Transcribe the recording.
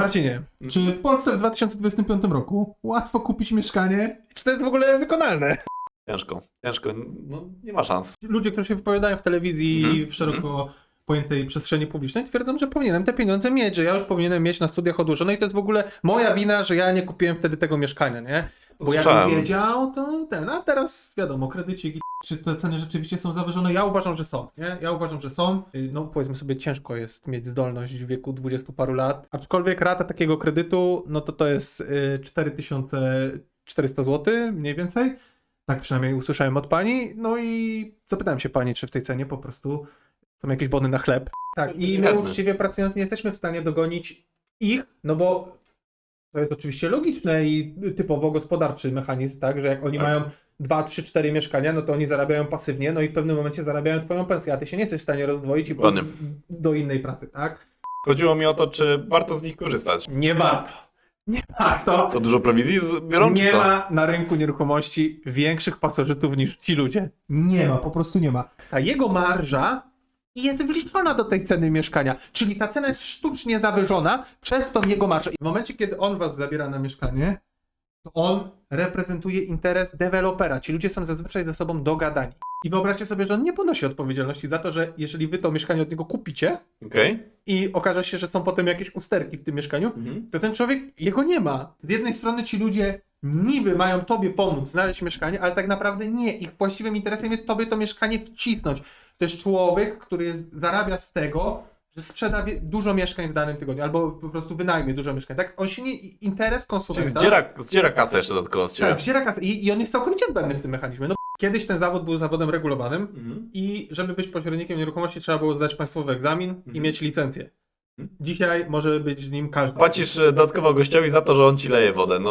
Marcinie, czy w Polsce w 2025 roku łatwo kupić mieszkanie? Czy to jest w ogóle wykonalne? Ciężko, ciężko, no nie ma szans. Ludzie, którzy się wypowiadają w telewizji Mhm, w szeroko pojętej przestrzeni publicznej twierdzą, że powinienem te pieniądze mieć, że ja już powinienem mieć na studiach odłożone i to jest w ogóle moja wina, że ja nie kupiłem wtedy tego mieszkania, nie? Bo jakbym wiedział, to ten, a teraz wiadomo, kredycik, i- czy te ceny rzeczywiście są zawyżone? Ja uważam, że są, nie? Ja uważam, że są. Y, No powiedzmy sobie, ciężko jest mieć zdolność w wieku 20 paru lat, aczkolwiek rata takiego kredytu, no to to jest y, 4400 zł mniej więcej. Tak przynajmniej usłyszałem od pani. No i zapytałem się pani, czy w tej cenie po prostu są jakieś bony na chleb. Tak, i my uczciwie pracując nie jesteśmy w stanie dogonić ich, no bo to jest oczywiście logiczne i typowo gospodarczy mechanizm, tak, że jak oni Tak. mają 2, 3, 4 mieszkania, no to oni zarabiają pasywnie, no i w pewnym momencie zarabiają twoją pensję, a ty się nie jesteś w stanie rozdwoić i Dokładnie. pójść do innej pracy, tak? Chodziło mi o to, czy warto z nich korzystać. Nie warto. Nie warto. Co, dużo prowizji z- biorą, czy Nie co? ma na rynku nieruchomości większych pasożytów niż ci ludzie. Nie ma, po prostu nie ma. Ta jego marża jest wliczona do tej ceny mieszkania, czyli ta cena jest sztucznie zawyżona przez tą jego marżę. I w momencie, kiedy on was zabiera na mieszkanie, to on reprezentuje interes dewelopera. Ci ludzie są zazwyczaj ze sobą dogadani. I wyobraźcie sobie, że on nie ponosi odpowiedzialności za to, że jeżeli wy to mieszkanie od niego kupicie Okej. i okaże się, że są potem jakieś usterki w tym mieszkaniu, Mhm. to ten człowiek, jego nie ma. Z jednej strony ci ludzie niby mają tobie pomóc znaleźć mieszkanie, ale tak naprawdę nie. Ich właściwym interesem jest tobie to mieszkanie wcisnąć. To jest człowiek, który jest, zarabia z tego, że sprzeda dużo mieszkań w danym tygodniu, albo po prostu wynajmie dużo mieszkań. Tak? On się nie, interes Czyli konsumenta... zdziera, zdziera kasę jeszcze dodatkowo z ciebie. Tak, zdziera kasę. I, I on jest całkowicie zbędny w tym mechanizmie. No, kiedyś ten zawód był zawodem regulowanym Mhm. i żeby być pośrednikiem nieruchomości trzeba było zdać państwowy egzamin i Mhm. mieć licencję. Mhm. Dzisiaj może być nim każdy. Płacisz e, dodatkowo gościowi za to, że on ci leje wodę. No